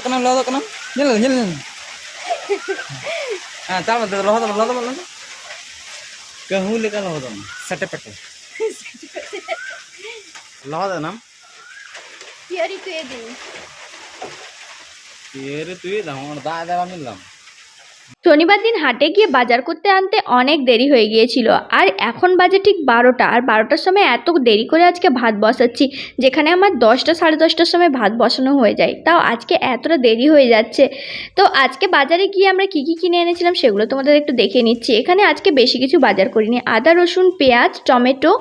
Lodok kenam, lodok kenam. Nyel, nyel. Ah, tal betul lodok, lodok, lodok. Kan lodok. Sate pete. Lodok nam. Theory তুই দিন Kiri tuh, dah mau dah ada kami lam. শনিবার দিন হাটে গিয়ে বাজার করতে আনতে অনেক দেরি হয়ে গিয়েছিল। আর এখন বাজে ঠিক বারোটা। আর বারোটার সময় এত দেরি করে আজকে ভাত বসাচ্ছি, যেখানে আমার দশটা, সাড়ে দশটার সময় ভাত বসানো হয়ে যায়। তাও আজকে এতটা দেরি হয়ে যাচ্ছে। তো আজকে বাজারে গিয়ে আমরা কী কী কিনে এনেছিলাম সেগুলো তোমাদের একটু দেখে নিচ্ছি। এখানে আজকে বেশি কিছু বাজার করিনি। আদা, রসুন, পেঁয়াজ, টমেটো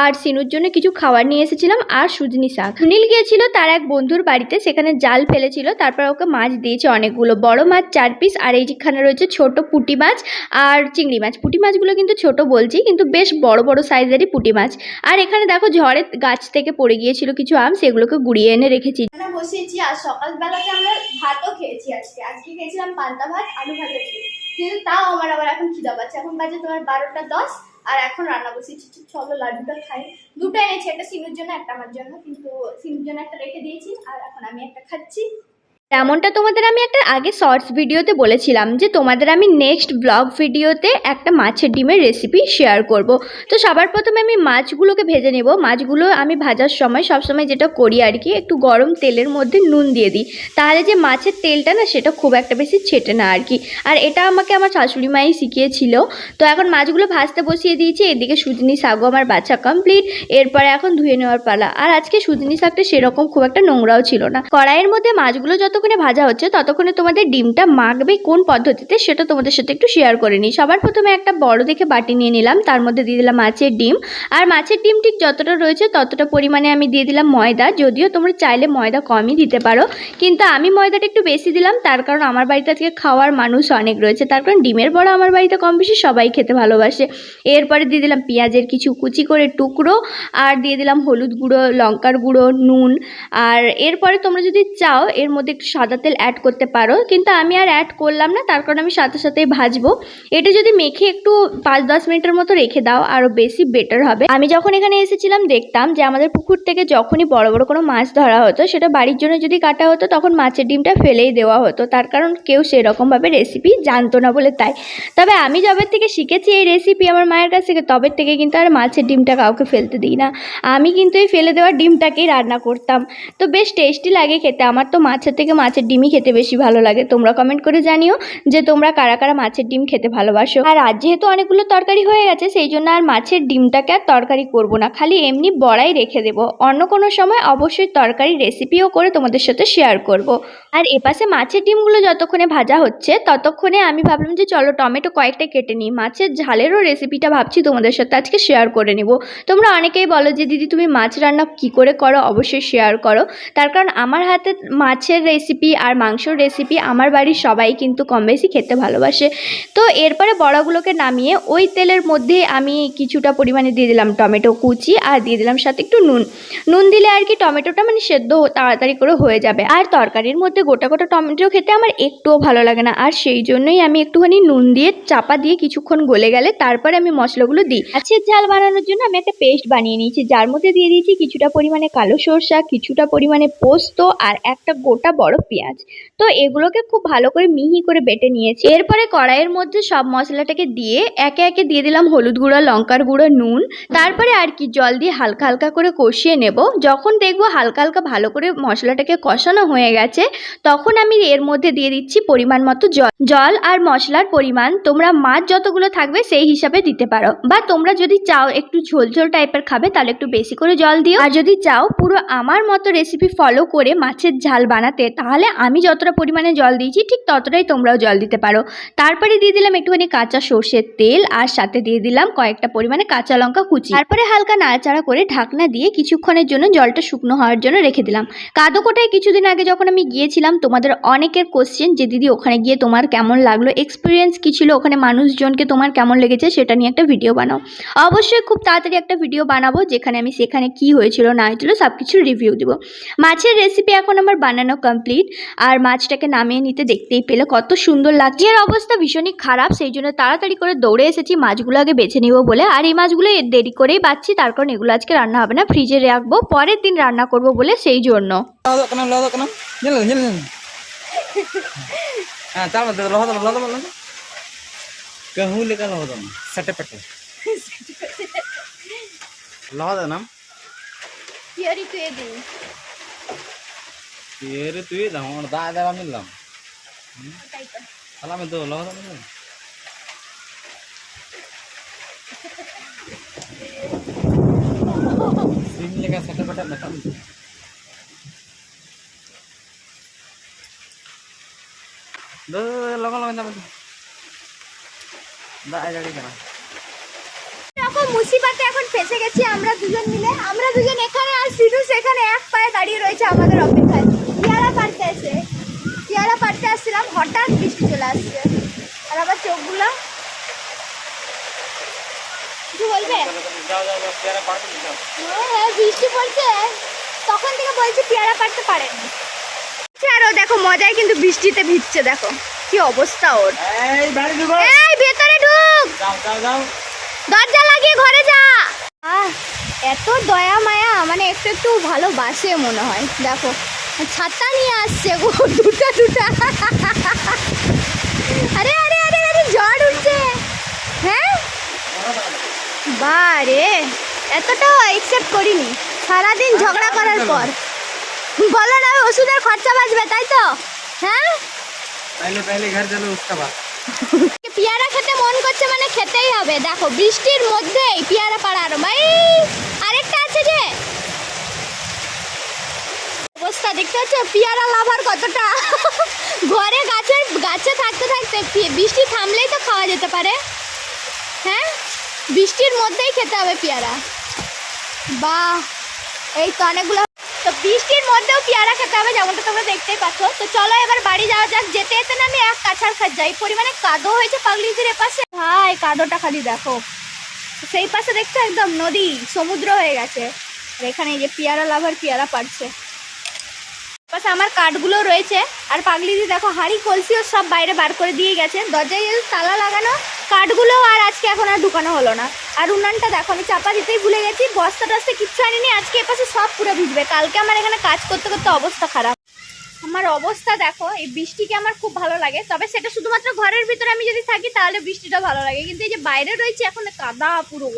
আর সিনুর জন্য কিছু খাবার নিয়ে এসেছিলাম আর সুজনি শাক। সুনীল গিয়েছিল তার এক বন্ধুর বাড়িতে, সেখানে জাল ফেলেছিল। তারপর ওকে মাছ দিয়েছে অনেকগুলো। বড় মাছ চার পিস আর এইখানে রয়েছে ছোট পুঁটি মাছ আর চিংড়ি মাছ। পুঁটি মাছগুলো কিন্তু ছোট বলছি, কিন্তু বেশ বড় বড় সাইজেরই পুঁটি মাছ। আর এখানে দেখো ঝড়ে গাছ থেকে পড়ে গিয়েছিল কিছু আম, সেগুলোকে গুড়িয়ে এনে রেখেছি। বসিয়েছি আর সকালবেলাতে আমরা ভাতও খেয়েছি আজকে। আজকে খেয়েছিলাম পান্তা ভাত, আলু ভাজা কিন্তু তাও আমার আবার এখন খিদা পাচ্ছে। এখন বাজে তোমার বারোটা দশ, আর এখন রান্না বসেছি চলো লাড্ডুটা খাই। দুটো এনেছি, একটা সিনুর জন্য, একটা আমার জন্য। কিন্তু সিনুর জন্য একটা রেখে দিয়েছি, আর এখন আমি একটা খাচ্ছি। তেমনটা তোমাদের আমি একটা আগে শর্টস ভিডিওতে বলেছিলাম যে তোমাদের আমি নেক্সট ব্লগ ভিডিওতে একটা মাছের ডিমের রেসিপি শেয়ার করব। তো সবার প্রথমে আমি মাছগুলোকে ভেজে নেব। মাছগুলো আমি ভাজার সময় সবসময় যেটা করি আর কি, একটু গরম তেলের মধ্যে নুন দিয়ে দিই। তাহলে যে মাছের তেলটা না, সেটা খুব একটা বেশি ছেটে না আর কি। আর এটা আমাকে আমার শাশুড়ি মাই শিখিয়েছিল। তো এখন মাছগুলো ভাজতে বসিয়ে দিয়েছি। এদিকে সুজনি শাকও আমার বাছা কমপ্লিট এরপরে এখন ধুয়ে নেওয়ার পালা। আর আজকে সুজনি শাকটা সেরকম খুব একটা নোংরাও ছিল না। কড়াইয়ের মধ্যে মাছগুলো যতক্ষণে ভাজা হচ্ছে, ততক্ষণে তোমাদের ডিমটা মাখবে কোন পদ্ধতিতে সেটা তোমাদের সাথে একটু শেয়ার করে নিই। সবার প্রথমে একটা বড় দেখে বাটি নিয়ে নিলাম, তার মধ্যে দিয়ে দিলাম মাছের ডিম। আর মাছের ডিম ঠিক যতটা রয়েছে ততটা পরিমাণে আমি দিয়ে দিলাম ময়দা, যদিও তোমরা চাইলে ময়দা কমই দিতে পারো। কিন্তু আমি ময়দাটা একটু বেশি দিলাম, তার কারণ আমার বাড়িতে আজকে খাওয়ার মানুষ অনেক রয়েছে, তার কারণ ডিমের বড়া আমার বাড়িতে কম বেশি সবাই খেতে ভালোবাসে। এরপরে দিয়ে দিলাম পেঁয়াজের কিছু কুচি করে টুকরো, আর দিয়ে দিলাম হলুদ গুঁড়ো, লঙ্কার গুঁড়ো, নুন। আর এরপরে তোমরা যদি চাও, এর মধ্যে একটু সাদা তেল অ্যাড করতে পারো। কিন্তু আমি আর অ্যাড করলাম না, তার কারণ আমি সাথে সাথেই ভাজবো। এটা যদি মেখে একটু পাঁচ দশ মিনিটের মতো রেখে দাও আরও বেশি বেটার হবে। আমি যখন এখানে এসেছিলাম, দেখতাম যে আমাদের পুকুর থেকে যখনই বড় বড় কোনো মাছ ধরা হতো, সেটা বাড়ির জন্য যদি কাটা হতো, তখন মাছের ডিমটা ফেলেই দেওয়া হতো। তার কারণ কেউ সেরকমভাবে রেসিপি জানতো না বলে তাই। তবে আমি যবে থেকে শিখেছি এই রেসিপি আমার মায়ের কাছ থেকে তবে থেকে কিন্তু আর মাছের ডিমটা কাউকে ফেলতে দিই না। আমি কিন্তু এই ফেলে দেওয়া ডিমটাকেই রান্না করতাম। তো বেশ টেস্টি লাগে খেতে। আমার তো মাছের থেকে মাছের ডিমই খেতে বেশি ভালো লাগে। তোমরা কমেন্ট করে জানিও যে তোমরা কারা কারা মাছের ডিম খেতে ভালোবাসো। আর আজ যেহেতু অনেকগুলো তরকারি হয়ে গেছে, সেই জন্য আর মাছের ডিমটাকে আর তরকারি করব না। খালি এমনি বড়াই রেখে দেবো। অন্য কোনো সময় অবশ্যই তরকারি রেসিপিও করে তোমাদের সাথে শেয়ার করব। আর এপাশে মাছের ডিমগুলো যতক্ষণে ভাজা হচ্ছে, ততক্ষণে আমি ভাবলাম যে চলো টমেটো কয়েকটা কেটে নিই। মাছের ঝালেরও রেসিপিটা ভাবছি তোমাদের সাথে আজকে শেয়ার করে নেব। তোমরা অনেকেই বলো যে, দিদি, তুমি মাছ রান্না কী করে করো? অবশ্যই শেয়ার করো। তার কারণ আমার হাতে মাছের রেসিপি আর মাংসর রেসিপি আমার বাড়ির সবাই কিন্তু কম বেশি খেতে ভালোবাসে। তো এরপরে বড়াগুলোকে নামিয়ে ওই তেলের মধ্যে আমি কিছুটা পরিমাণে দিয়ে দিলাম টমেটো কুচি আর দিয়ে দিলাম সাথে একটু নুন। নুন দিলে আর কি টমেটোটা মানে সেদ্ধ তাড়াতাড়ি করে হয়ে যাবে। আর তরকারির মধ্যে গোটা গোটা টমেটো খেতে আমার একটুও ভালো লাগে না। আর সেই জন্যই আমি একটুখানি নুন দিয়ে চাপা দিয়ে কিছুক্ষণ গলে গেলে তারপরে আমি মশলাগুলো দিই। মাছের ঝাল বানানোর জন্য আমি একটা পেস্ট বানিয়ে নিয়েছি। যার মধ্যে দিয়ে দিয়েছি কিছুটা পরিমাণে কালো সরষা, কিছুটা পরিমাণে পোস্ত আর একটা গোটা বড় পেঁয়াজ। তো এগুলোকে খুব ভালো করে মিহি করে বেটে নিয়েছি। এরপরে কড়াইয়ের মধ্যে সব মশলাটাকে দিয়ে একে একে দিয়ে দিলাম হলুদ গুঁড়ো, লঙ্কার গুঁড়ো, নুন। তারপরে আর কি জল দিয়ে হালকা হালকা করে কষিয়ে নেব। যখন দেখব হালকা হালকা ভালো করে মশলাটাকে কষানো হয়ে গেছে, তখন আমি এর মধ্যে দিয়ে দিচ্ছি পরিমাণ মতো জল। জল আর মশলার পরিমাণ তোমরা মাছ যতগুলো থাকবে সেই হিসাবে দিতে পারো। বা তোমরা যদি চাও একটু ঝোল ঝোল টাইপের খাবে, তাহলে একটু বেশি করে জল দিও। আর যদি চাও পুরো আমার মতো রেসিপি ফলো করে মাছের ঝাল বানাতে তাহলে আমি যতটা পরিমাণে জল দিয়েছি, ঠিক ততটাই তোমরাও জল দিতে পারো। তারপরে দিয়ে দিলাম একটুখানি কাঁচা সর্ষের তেল, আর সাথে দিয়ে দিলাম কয়েকটা পরিমাণে কাঁচা লঙ্কা কুচি। তারপরে হালকা নাড়াচাড়া করে ঢাকনা দিয়ে কিছুক্ষণের জন্য জলটা শুকনো হওয়ার জন্য রেখে দিলাম। কাদোকোটায় কিছুদিন আগে যখন আমি গিয়েছিলাম, তোমাদের অনেকের কোশ্চেন যে, দিদি, ওখানে গিয়ে তোমার কেমন লাগল? এক্সপিরিয়েন্স কী ছিল? ওখানে মানুষজনকে তোমার কেমন লেগেছে? সেটা নিয়ে একটা ভিডিও বানাও। অবশ্যই খুব তাড়াতাড়ি একটা ভিডিও বানাবো, যেখানে আমি সেখানে কি হয়েছিল, না হয়েছিল সব কিছু রিভিউ দেবো। মাছের রেসিপি এখন আমার বানানো কমপ্লিট আর মাছটাকে নামিয়ে নিতে দেখতেই পেলে কত সুন্দর লাগছে এর অবস্থা ভীষণই খারাপ সেই জন্য তাড়াতাড়ি করে দৌড়ে এসেছি মাছগুলো আগে বেছে নিব বলে আর এই মাছগুলো দেরি করেই বাচ্ছি তার কারণ এগুলো আজকে রান্না হবে না ফ্রিজে রাখবো পরের দিন রান্না করব বলে সেই জন্য Lodok kenam, lodok kenam. Nyel, nyel. हाँ चाल मत लहो दम लहो दम लहो कहूँ लेकर लहो दम सटे पटे लहो दे नाम পিয়ারি তুই দিন ये रे तू ये दाम তুই দাম দা দেওয়া মিললাম তাহলে আমি তো লহ লগা মুসিবাতে এখন ফেসে গেছি, আমরা দুজন মিলে। আমরা দুজন এখানে আর সিধু সেখানে এক পায়ে দাঁড়িয়ে রয়েছে আমাদের অফিস গেছে চেয়ারা পাড়তে আসছিলাম হঠাৎ বৃষ্টি চলে আসছে। আর আবার চোখগুলো কিছু বলবে? হ্যাঁ, হ্যাঁ বৃষ্টি পড়ছে। তখন থেকে বলছে পেয়ারা পাড়তে ও আচ্ছা, দেখো মজায় কিন্তু বৃষ্টিতে ভিজছে দেখো। কি অবস্থা ওর। এই ভেতরে ঢুক। দরজা লাগিয়ে ঘরে যা। এত দয়া মায়া মানে একটু একটু ভালোবাসে মনে হয় দেখো। ছাতা নিয়ে আসছে। গো দুটা দুটা। আরে আরে আরে আরে জ্বর উঠছে। হ্যাঁ? বারে এতটাও অ্যাকসেপ্ট করিনি। সারাদিন ঝগড়া করার পর। বলো না ওষুধের খরচা বাঁচবে তাই তো? হ্যাঁ? পেয়ারা খেতে মন করছে মানে খেতেই হবে। দেখো বৃষ্টির মধ্যেই পেয়ারা পাড়ার ভাই আরেকটা আছে যে। দেখতে পাচ্ছ? পেয়ারা লাভার কতটা? ঘরে গাছের গাছে থাকতে থাকতে বৃষ্টি থামলেই তো খাওয়া যেতে পারে। হ্যাঁ? বৃষ্টির মধ্যেই খেতে হবে পেয়ারা। বাহ! এই তো অনেকগুলো তো বৃষ্টির মধ্যেও পেয়ারা খেতে হবে যেমনটা তোমরা দেখতেই পাচ্ছ। তো চলো এবার বাড়ি যাওয়া যাক। যেতে যেতে না আমি এক কাছার খাত যাই। পরিমাণে কাদো হয়েছে পাগলিদের এপাশে। ভাই কাদোটা খালি দেখো। সেই পাশে দেখছ একদম নদী, সমুদ্র হয়ে গেছে। আর এখানে এই যে পেয়ারা লাভার, পেয়ারা পাড়ছে। পাশে আমার কাঠগুলো রয়েছে। আর পাগলিদি দেখো, হাঁড়ি, কলসিও সব বাইরে বার করে দিয়ে গেছে। দরজায় তালা লাগানো, কাঠগুলো আর আজকে এখন আর ঢুকানো হলো না। আর উনানটা দেখো, আমি চাপা দিতেই ভুলে গেছি। বস্তা টস্তা কিচ্ছু আনিনি, আজকে এপাশে সব পুরো ভিজবে। কালকে আমার এখানে কাজ করতে করতে অবস্থা খারাপ। আমার অবস্থা দেখো, এই বৃষ্টিকে আমার খুব ভালো লাগে। তবে সেটা শুধুমাত্র ঘরের ভিতরে আমি যদি থাকি, তাহলে বৃষ্টিটা ভালো লাগে। কিন্তু এই যে বাইরে রয়েছে, এখন কাদা পুরো।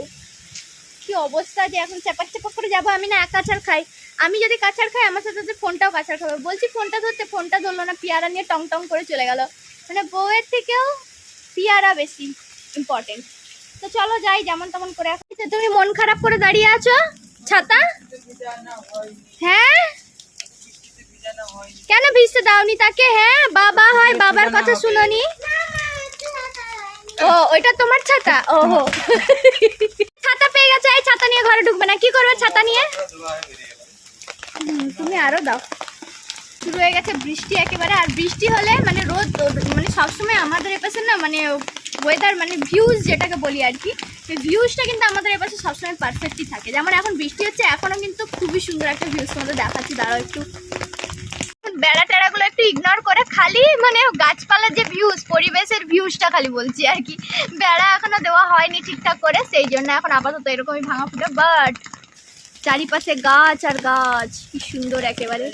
কি অবস্থা যে এখন চাপাক চাপাক করে যাব? আমি না কাছার খাই। আমি যদি কাছার খাই আমার সাথে সাথে ফোনটাও কাছার খাবে। বলছি ফোনটা ধরতে ফোনটা ধরলো না পিয়ারা নিয়ে টং টং করে চলে গেল। মানে বউয়ের থেকেও পিয়ারা বেশি ইম্পর্টেন্ট তো চলো যাই যেমন তেমন করে। আচ্ছা, তুমি মন খারাপ করে দাঁড়িয়ে আছো? ছাতা? হ্যাঁ? কেন ভিজতে দাওনি তাকে? হ্যাঁ বাবা হয় বাবার কথা শুনোনি। ও ওইটা তোমার ছাতা? ওহো। পেয়ে গেছে, এই ছাতা নিয়ে ঘরে ঢুকবে না। কি করবে ছাতা নিয়ে? তুমি আরও দাও। শুরু হয়ে গেছে বৃষ্টি একেবারে, আর বৃষ্টি হলে মানে রোদ- মানে সবসময় আমাদের এপাশে না মানে ওয়েদার মানে ভিউজ যেটাকে বলি আর কি, সেই ভিউজটা কিন্তু আমাদের এপাশে সবসময় পারফেক্টই থাকে। যেমন এখন বৃষ্টি হচ্ছে এখনও কিন্তু খুবই সুন্দর একটা ভিউজ তোমাদের দেখাচ্ছি। দাঁড়াও একটু। বেড়া টেড়াগুলো একটু ইগনোর করে খালি মানে গাছপালার যে ভিউজ পরিবেশের ভিউজটা খালি বলছি আর কি। বেড়া এখনও দেওয়া হয়নি ঠিকঠাক করে, সেই জন্য এখন আপাতত এরকমই ভাঙা ফুটে বাট চারিপাশে গাছ আর গাছ, কি সুন্দর একেবারে।